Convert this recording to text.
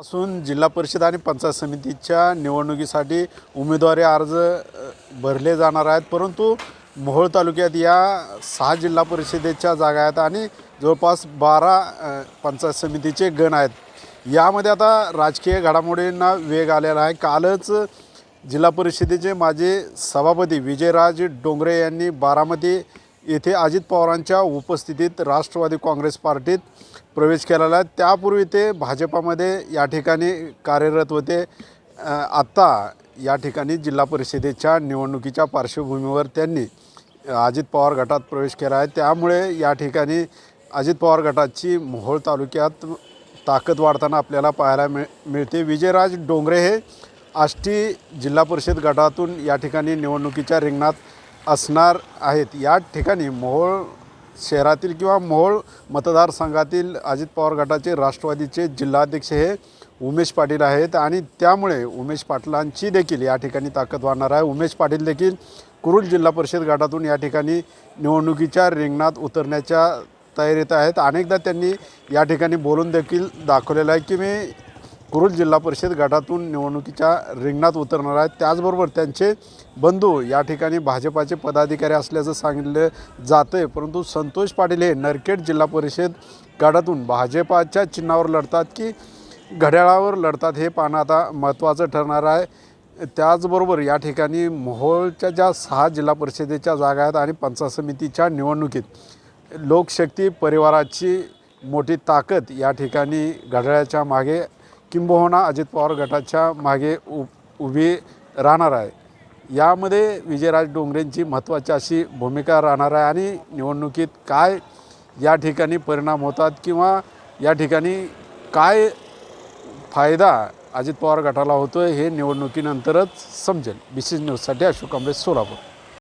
पासून जिल्हा परिषद आणि पंचायत समितीच्या निवडणुकीसाठी उमेदवारी अर्ज भरले जाणार आहेत. परंतु मोहोळ तालुक्यात या सहा जिल्हा परिषदेच्या जागा आहेत आणि जवळपास बारा पंचायत समितीचे गण आहेत. यामध्ये आता राजकीय घडामोडींना वेग आलेला आहे. कालच जिल्हा परिषदेचे माजी सभापती विजयराज डोंगरे यांनी बारामती येथे अजित पवारांच्या उपस्थितीत राष्ट्रवादी काँग्रेस पार्टीत प्रवेश केलेला आहे. त्यापूर्वी ते भाजपामध्ये या ठिकाणी कार्यरत होते. आत्ता या ठिकाणी जिल्हा परिषदेच्या निवडणुकीच्या पार्श्वभूमीवर त्यांनी अजित पवार गटात प्रवेश केला आहे. त्यामुळे या ठिकाणी अजित पवार गटाची मोहोळ तालुक्यात ताकद वाढताना आपल्याला पाहायला मिळ मिळते. विजयराज डोंगरे हे आष्टी जिल्हा परिषद गटातून या ठिकाणी निवडणुकीच्या रिंगणात असणार आहेत. या ठिकाणी मोहोळ शहरातील किंवा मोहोळ मतदारसंघातील अजित पवार गटाचे राष्ट्रवादीचे जिल्हाध्यक्ष हे उमेश पाटील आहेत आणि त्यामुळे उमेश पाटलांची देखील या ठिकाणी ताकद वाढणार आहे. उमेश पाटील देखील कुरुल जिल्हा परिषद गटातून या ठिकाणी निवडणुकीच्या रिंगणात उतरण्याच्या तयारीत आहेत. अनेकदा त्यांनी या ठिकाणी बोलून देखील दाखवलेलं आहे की मी कुरुल जिल्हा परिषद गटातून निवडणुकीच्या रिंगणात उतरणार आहेत. त्याचबरोबर त्यांचे बंधू या ठिकाणी भाजपाचे पदाधिकारी असल्याचं सांगितलं जातं आहे परंतु संतोष पाटील हे नरखेड जिल्हा परिषद गटातून भाजपाच्या चिन्हावर लढतात की घड्याळावर लढतात हे पाहणं आता महत्त्वाचं ठरणार आहे. त्याचबरोबर या ठिकाणी मोहोळच्या ज्या सहा जिल्हा परिषदेच्या जागा आहेत आणि पंचायत समितीच्या निवडणुकीत लोकशक्ती परिवाराची मोठी ताकद या ठिकाणी घड्याळाच्या मागे किंबहुना अजित पवार गटाच्या मागे उ उभी राहणार आहे. यामध्ये विजयराज डोंगरेंची महत्त्वाची अशी भूमिका राहणार आहे आणि निवडणुकीत काय या ठिकाणी परिणाम होतात किंवा या ठिकाणी काय फायदा अजित पवार गटाला होतो आहे हे निवडणुकीनंतरच समजेल. बी सी न्यूजसाठी अशोक कांबळे सोलापूर.